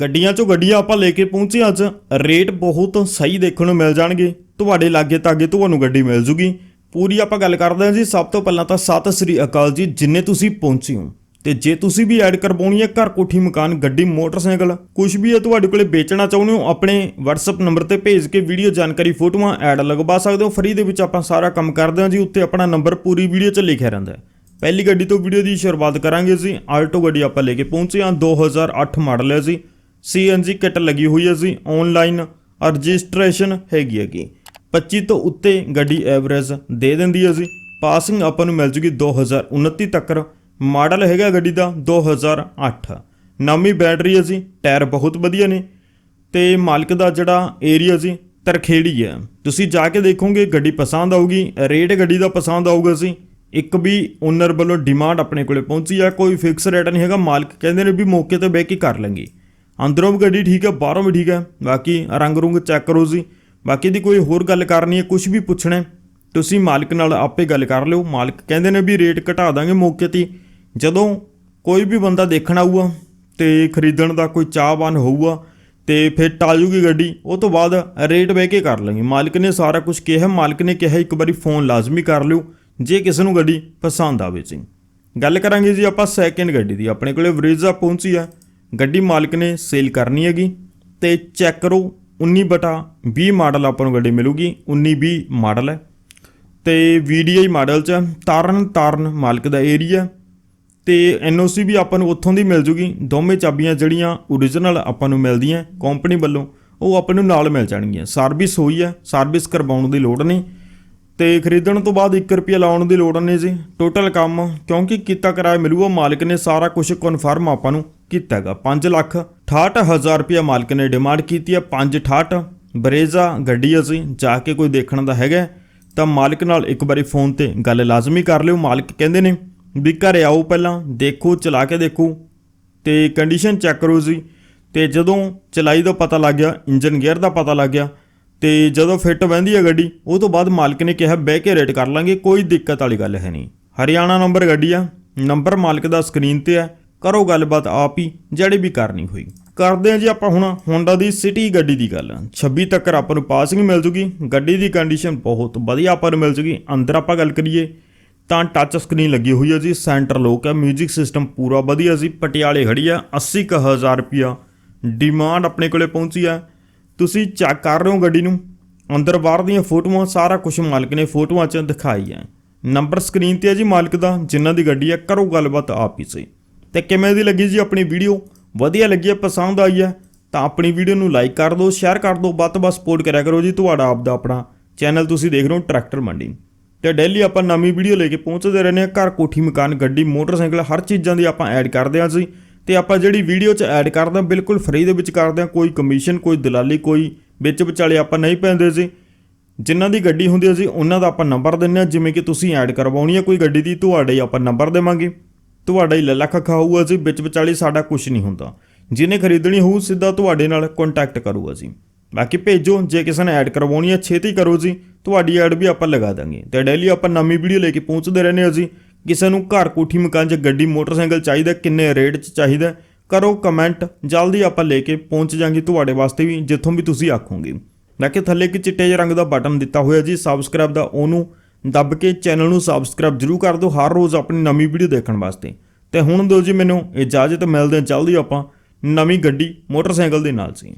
ਗੱਡੀਆਂ 'ਚੋਂ ਗੱਡੀਆਂ ਆਪਾਂ ਲੈ ਕੇ ਪਹੁੰਚੇ ਅੱਜ। ਰੇਟ ਬਹੁਤ ਸਹੀ ਦੇਖਣ ਨੂੰ ਮਿਲ ਜਾਣਗੇ। ਤੁਹਾਡੇ ਲਾਗੇ ਤਾਗੇ ਤੁਹਾਨੂੰ ਗੱਡੀ ਮਿਲ ਜੂਗੀ। ਪੂਰੀ ਆਪਾਂ ਗੱਲ ਕਰਦੇ ਹਾਂ ਜੀ। ਸਭ ਤੋਂ ਪਹਿਲਾਂ ਤਾਂ ਸਤਿ ਸ੍ਰੀ ਅਕਾਲ ਜੀ। ਜਿੰਨੇ ਤੁਸੀਂ ਪਹੁੰਚੇ ਹੋ ਤੇ ਜੇ ਤੁਸੀਂ ਵੀ ਐਡ ਕਰਵਾਉਣੀ ਹੈ ਘਰ ਕੋਠੀ ਮਕਾਨ, ਗੱਡੀ, ਮੋਟਰਸਾਈਕਲ ਕੁਝ ਵੀ ਹੈ ਤੁਹਾਡੇ ਕੋਲੇ ਵੇਚਣਾ ਚਾਹੁੰਦੇ ਹੋ, ਆਪਣੇ WhatsApp ਨੰਬਰ ਤੇ ਭੇਜ ਕੇ ਵੀਡੀਓ ਜਾਣਕਾਰੀ ਫੋਟੋਆਂ ਐਡ ਲਗਵਾ ਸਕਦੇ ਹੋ। ਫ੍ਰੀ ਦੇ ਵਿੱਚ ਆਪਾਂ ਸਾਰਾ ਕੰਮ ਕਰਦੇ ਹਾਂ ਜੀ। ਉੱਤੇ ਆਪਣਾ ਨੰਬਰ ਪੂਰੀ ਵੀਡੀਓ 'ਚ ਲਿਖਿਆ ਰਹਿੰਦਾ ਹੈ। ਪਹਿਲੀ ਗੱਡੀ ਤੋਂ ਵੀਡੀਓ ਦੀ ਸ਼ੁਰੂਆਤ ਕਰਾਂਗੇ ਜੀ। ਆਲਟੋ ਗੱਡੀ ਆਪਾਂ ਲੈ ਕੇ ਪਹੁੰਚੇ ਹਾਂ। 2008 ਮਾਡਲ ਹੈ ਜੀ। ਸੀਐਨਜੀ ਕਿੱਟ ਲੱਗੀ ਹੋਈ ਹੈ ਜੀ। ਆਨਲਾਈਨ ਰਜਿਸਟ੍ਰੇਸ਼ਨ ਹੈਗੀ ਹੈਗੀ। 25 ਤੋਂ ਉੱਤੇ ਗੱਡੀ ਐਵਰੇਜ ਦੇ ਦਿੰਦੀ ਹੈ ਜੀ। ਪਾਸਿੰਗ ਆਪਾਂ ਨੂੰ ਮਿਲ ਜੂਗੀ 2029 ਤੱਕ। ਮਾਡਲ ਹੈਗਾ ਗੱਡੀ ਦਾ 2008 ਨਵੀਂ ਬੈਟਰੀ ਹੈ ਜੀ। ਟਾਇਰ ਬਹੁਤ ਵਧੀਆ ਨੇ। ਤੇ ਮਾਲਕ ਦਾ ਜਿਹੜਾ ਏਰੀਆ ਜੀ, ਤਰਖੇੜੀ ਹੈ। ਤੁਸੀਂ ਜਾ ਕੇ ਦੇਖੋਗੇ, ਗੱਡੀ ਪਸੰਦ ਆਊਗੀ। ਰੇਟ ਗੱਡੀ ਦਾ ਪਸੰਦ ਆਊਗਾ ਜੀ। ਇੱਕ ਵੀ ਓਨਰ ਵੱਲੋਂ ਡਿਮਾਂਡ ਆਪਣੇ ਕੋਲੇ ਪਹੁੰਚੀ ਆ। ਕੋਈ ਫਿਕਸ ਰੇਟ ਨਹੀਂ ਹੈਗਾ। ਮਾਲਕ ਕਹਿੰਦੇ ਨੇ ਵੀ ਮੌਕੇ ਤੇ ਬਹਿ ਕੇ ਕਰ ਲਾਂਗੇ। ਅੰਦਰੋਂ ਵੀ ਗੱਡੀ ਠੀਕ ਹੈ, ਬਾਹਰੋਂ ਵੀ ਠੀਕ ਹੈ। ਬਾਕੀ ਰੰਗ ਰੁੰਗ ਚੈੱਕ ਕਰੋ ਜੀ। ਬਾਕੀ ਦੀ ਕੋਈ ਹੋਰ ਗੱਲ ਕਰਨੀ ਹੈ ਕੁਝ ਵੀ ਪੁੱਛਣਾ ਤੁਸੀਂ ਮਾਲਕ ਨਾਲ ਆਪੇ ਗੱਲ ਕਰ ਲਿਓ। ਮਾਲਕ ਕਹਿੰਦੇ ਨੇ ਵੀ ਰੇਟ ਘਟਾ ਦਾਂਗੇ ਮੌਕੇ ਤੇ। ਜਦੋਂ ਕੋਈ ਵੀ ਬੰਦਾ ਦੇਖਣ ਆਊਗਾ ਤੇ ਖਰੀਦਣ ਦਾ ਕੋਈ ਚਾਹਵਾਨ ਹੋਊਗਾ ਤੇ ਫਿਰ ਟਾਲੂਗੀ ਗੱਡੀ, ਉਹ ਤੋਂ ਬਾਅਦ ਰੇਟ ਬਹਿ ਕੇ ਕਰ ਲਾਂਗੇ। ਮਾਲਕ ਨੇ ਸਾਰਾ ਕੁਝ ਕਿਹਾ ਮਾਲਕ ਨੇ ਕਿਹਾ ਇੱਕ ਵਾਰੀ ਫੋਨ ਲਾਜ਼ਮੀ ਕਰ ਲਿਓ, ਜੇ ਕਿਸੇ ਨੂੰ ਗੱਡੀ ਪਸੰਦ ਆਵੇ ਜੀ। ਗੱਲ ਕਰਾਂਗੇ ਜੀ ਆਪਾਂ ਸੈਕਿੰਡ ਗੱਡੀ ਦੀ। ਆਪਣੇ ਕੋਲੇ ਵਰੀਜ਼ਾ ਪਹੁੰਚੀ ਆ ਗੱਡੀ ਮਾਲਕ ਨੇ ਸੇਲ ਕਰਨੀ ਹੈਗੀ ਤੇ ਚੈੱਕ ਕਰੋ 19 ਬਟਾ 20 ਮਾਡਲ ਆਪਾਂ ਨੂੰ ਗੱਡੀ ਮਿਲੂਗੀ 19 20 ਮਾਡਲ ਹੈ ਤੇ VDI ਮਾਡਲ ਚ ਹੈ। ਤਾਰਨ ਤਾਰਨ ਮਾਲਕ ਦਾ ਏਰੀਆ ਤੇ ਐਨਓਸੀ ਵੀ ਆਪਾਂ ਨੂੰ ਉੱਥੋਂ ਦੀ ਮਿਲ ਜੂਗੀ, ਦੋਵੇਂ ਚਾਬੀਆਂ ਜਿਹੜੀਆਂ origignal ਆਪਾਂ ਨੂੰ ਮਿਲਦੀਆਂ ਕੰਪਨੀ ਵੱਲੋਂ, ਉਹ ਆਪਾਂ ਨੂੰ ਨਾਲ ਮਿਲ ਜਾਣਗੀਆਂ ਸਰਵਿਸ ਹੋਈ ਹੈ ਸਰਵਿਸ ਕਰਵਾਉਣ ਦੀ ਲੋੜ ਨਹੀਂ ਤੇ ਖਰੀਦਣ ਤੋਂ ਬਾਅਦ 1 ਰੁਪਿਆ ਲਾਉਣ ਦੀ ਲੋੜ ਨਹੀਂ ਸੀ। ਟੋਟਲ ਕੰਮ ਕਿਉਂਕਿ ਕੀਤਾ ਕਿਰਾਇਆ ਮਿਲੂਗਾ, ਮਾਲਕ ਨੇ ਸਾਰਾ ਕੁਝ ਕਨਫਰਮ ਆਪਾਂ ਨੂੰ ਕੀਤਾ ਹੈਗਾ। 5 ਲੱਖ 68000 ਰੁਪਿਆ ਮਾਲਕ ਨੇ ਡਿਮਾਂਡ ਕੀਤੀ ਹੈ 568 ਬਰੇਜ਼ਾ ਗੱਡੀ ਅਸੀਂ ਜਾ ਕੇ ਕੋਈ ਦੇਖਣ ਦਾ ਹੈਗਾ ਤਾਂ ਮਾਲਕ ਨਾਲ ਇੱਕ ਵਾਰੀ ਫੋਨ ਤੇ ਗੱਲ ਲਾਜ਼ਮੀ ਕਰ ਲਿਓ। ਮਾਲਕ ਕਹਿੰਦੇ ਨੇ ਵੀ ਘਰੇ ਆਓ ਪਹਿਲਾਂ, ਦੇਖੋ, ਚਲਾ ਕੇ ਦੇਖੋ ਤੇ ਕੰਡੀਸ਼ਨ ਚੈੱਕ ਕਰੋ ਜੀ। ਤੇ ਜਦੋਂ ਚਲਾਈ ਦਾ ਪਤਾ ਲੱਗ ਗਿਆ ਇੰਜਨ ਗੇਅਰ ਦਾ ਪਤਾ ਲੱਗ ਗਿਆ ਤੇ ਜਦੋਂ ਫਿੱਟ ਬਹਿੰਦੀ ਹੈ ਗੱਡੀ, ਉਹ ਤੋਂ ਬਾਅਦ ਮਾਲਕ ਨੇ ਕਿਹਾ, ਬਹਿ ਕੇ ਰੇਟ ਕਰ ਲਾਂਗੇ, ਕੋਈ ਦਿੱਕਤ ਵਾਲੀ ਗੱਲ ਹੈ ਨਹੀਂ। ਹਰਿਆਣਾ ਨੰਬਰ ਗੱਡੀ ਆ, ਨੰਬਰ ਮਾਲਕ ਦਾ ਸਕਰੀਨ ਤੇ ਹੈ, ਕਰੋ ਗੱਲਬਾਤ ਆਪ ਹੀ, ਜਿਹੜੀ ਵੀ ਕਰਨੀ ਹੋਈ। ਕਰਦੇ ਹਾਂ ਜੀ ਆਪਾਂ ਹੁਣ ਹੋਂਡਾ ਦੀ ਸਿਟੀ ਗੱਡੀ ਦੀ ਗੱਲ। 26 ਤੱਕ ਆਪਾਂ ਨੂੰ ਪਾਸਿੰਗ ਮਿਲ ਜੂਗੀ, ਗੱਡੀ ਦੀ ਕੰਡੀਸ਼ਨ ਬਹੁਤ ਵਧੀਆ ਆਪਾਂ ਨੂੰ ਮਿਲ ਜੂਗੀ। ਅੰਦਰ ਆਪਾਂ ਗੱਲ ਕਰੀਏ, ਤਾਂ ਟੱਚ ਸਕਰੀਨ ਲੱਗੀ ਹੋਈ ਹੈ ਜੀ ਸੈਂਟਰ ਲੋਕ ਹੈ 뮤직 ਸਿਸਟਮ ਪੂਰਾ ਵਧੀਆ ਜੀ, ਪਟਿਆਲੇ ਖੜੀ ਆ 80000 ਰੁਪਿਆ ਡਿਮਾਂਡ ਆਪਣੇ ਕੋਲੇ ਪਹੁੰਚੀ ਆ। ਤੁਸੀਂ ਚੈੱਕ ਕਰ ਰਹੇ ਹੋ ਗੱਡੀ ਨੂੰ? ਅੰਦਰ ਬਾਹਰ ਦੀਆਂ ਫੋਟੋਆਂ, ਸਾਰਾ ਕੁਝ ਮਾਲਕ ਨੇ ਫੋਟੋਆਂ 'ਚ ਦਿਖਾਈ ਹੈ ਨੰਬਰ ਸਕਰੀਨ ਤੇ ਹੈ ਜੀ ਮਾਲਕ ਦਾ, ਜਿਨ੍ਹਾਂ ਦੀ ਗੱਡੀ ਹੈ। ਕਰੋ ਗੱਲਬਾਤ ਆਪ ਹੀ ਸਹੀ। ਤੇ ਕਿਵੇਂ ਦੀ ਲੱਗੀ ਜੀ ਆਪਣੀ ਵੀਡੀਓ? ਵਧੀਆ ਲੱਗੀ ਹੈ, ਪਸੰਦ ਆਈ ਹੈ, ਤਾਂ ਆਪਣੀ ਵੀਡੀਓ ਨੂੰ ਲਾਈਕ ਕਰ ਦਿਓ, ਸ਼ੇਅਰ ਕਰ ਦਿਓ, ਵੱਧ ਤੋਂ ਵੱਧ ਸਪੋਰਟ ਕਰਿਆ ਕਰੋ ਜੀ ਤੁਹਾਡਾ ਆਪ ਦਾ ਆਪਣਾ ਚੈਨਲ ਤੁਸੀਂ ਦੇਖ ਰਹੇ ਹੋ ਟਰੈਕਟਰ ਮੰਡੀ। ਤੇ ਡੇਲੀ ਆਪਾਂ ਨਵੀਂ ਵੀਡੀਓ ਲੈ ਕੇ ਪਹੁੰਚਦੇ ਰਹਿੰਦੇ ਹਾਂ। ਘਰ ਕੋਠੀ ਮਕਾਨ, ਗੱਡੀ, ਮੋਟਰਸਾਈਕਲ, ਹਰ ਚੀਜ਼ਾਂ ਦੀ ਆਪਾਂ ਐਡ ਕਰਦੇ ਹਾਂ ਜੀ ਤੇ ਆਪਾਂ ਜਿਹੜੀ ਵੀਡੀਓ 'ਚ ਐਡ ਕਰਦੇ ਹਾਂ, ਬਿਲਕੁਲ ਫ੍ਰੀ ਦੇ ਵਿੱਚ ਕਰਦੇ ਹਾਂ। ਕੋਈ ਕਮਿਸ਼ਨ ਕੋਈ ਦਲਾਲੀ, ਕੋਈ ਵਿੱਚ ਵਿਚਾਲੇ ਆਪਾਂ ਨਹੀਂ ਪੈਂਦੇ ਸੀ ਜਿਨ੍ਹਾਂ ਦੀ ਗੱਡੀ ਹੁੰਦੀ ਸੀ ਉਹਨਾਂ ਦਾ ਆਪਾਂ ਨੰਬਰ ਦਿੰਨੇ ਆ ਜਿਵੇਂ ਕਿ ਤੁਸੀਂ ਐਡ ਕਰਵਾਉਣੀ ਹੈ ਕੋਈ ਗੱਡੀ ਦੀ, ਤੁਹਾਡੇ ਹੀ ਆਪਾਂ ਨੰਬਰ ਦੇਵਾਂਗੇ। ਤੁਹਾਡਾ ਹੀ ਲੱਲਾ ਖੱਖਾ ਹੋਊਗਾ ਜੀ, ਵਿੱਚ ਵਿਚਾਲੇ ਸਾਡਾ ਕੁਝ ਨਹੀਂ ਹੁੰਦਾ। ਜਿਹਨੇ ਖਰੀਦਣੀ ਹੋਊ, ਸਿੱਧਾ ਤੁਹਾਡੇ ਨਾਲ ਕੰਟੈਕਟ ਕਰੂਗਾ ਜੀ। ਬਾਕੀ ਭੇਜੋ, ਜੇ ਕਿਸੇ ਨੇ ਐਡ ਕਰਵਾਉਣੀ ਹੈ, ਛੇਤੀ ਕਰੋ ਜੀ। ਤੁਹਾਡੀ ਐਡ ਵੀ ਆਪਾਂ ਲਗਾ ਦਾਂਗੇ। ਤੇ ਡੇਲੀ ਆਪਾਂ ਨਵੀਂ ਵੀਡੀਓ ਲੈ ਕੇ ਪਹੁੰਚਦੇ ਰਹਿੰਦੇ ਹਾਂ ਜੀ। ਕਿਸੇ ਨੂੰ ਘਰ ਕੋਠੀ ਮਕਾਨ 'ਚ ਗੱਡੀ, ਮੋਟਰਸਾਈਕਲ ਚਾਹੀਦਾ, ਕਿੰਨੇ ਰੇਟ 'ਚ ਚਾਹੀਦਾ ਕਰੋ ਕਮੈਂਟ। ਜਲਦੀ ਆਪਾਂ ਲੈ ਕੇ ਪਹੁੰਚ ਜਾਾਂਗੇ ਤੁਹਾਡੇ ਵਾਸਤੇ ਵੀ, ਜਿੱਥੋਂ ਵੀ ਤੁਸੀਂ ਆਖੋਗੇ। ਬਾਕੀ ਥੱਲੇ ਇੱਕ ਚਿੱਟੇ ਜਿਹੇ ਰੰਗ ਦਾ ਬਟਨ ਦਿੱਤਾ ਹੋਇਆ ਜੀ ਸਬਸਕ੍ਰਾਈਬ ਦਾ, ਉਹਨੂੰ ਦੱਬ ਕੇ ਚੈਨਲ ਨੂੰ ਸਬਸਕ੍ਰਾਈਬ ਜਰੂਰ ਕਰ ਦਿਓ ਹਰ ਰੋਜ਼ ਆਪਣੀ ਨਵੀਂ ਵੀਡੀਓ ਦੇਖਣ ਵਾਸਤੇ। ਤੇ ਹੁਣ ਦਿਓ ਜੀ ਮੈਨੂੰ ਇਜਾਜ਼ਤ, ਮਿਲਦੇ ਹਾਂ ਜਲਦੀ ਆਪਾਂ ਨਵੀਂ ਗੱਡੀ, ਮੋਟਰਸਾਈਕਲ ਦੇ ਨਾਲ ਸੀ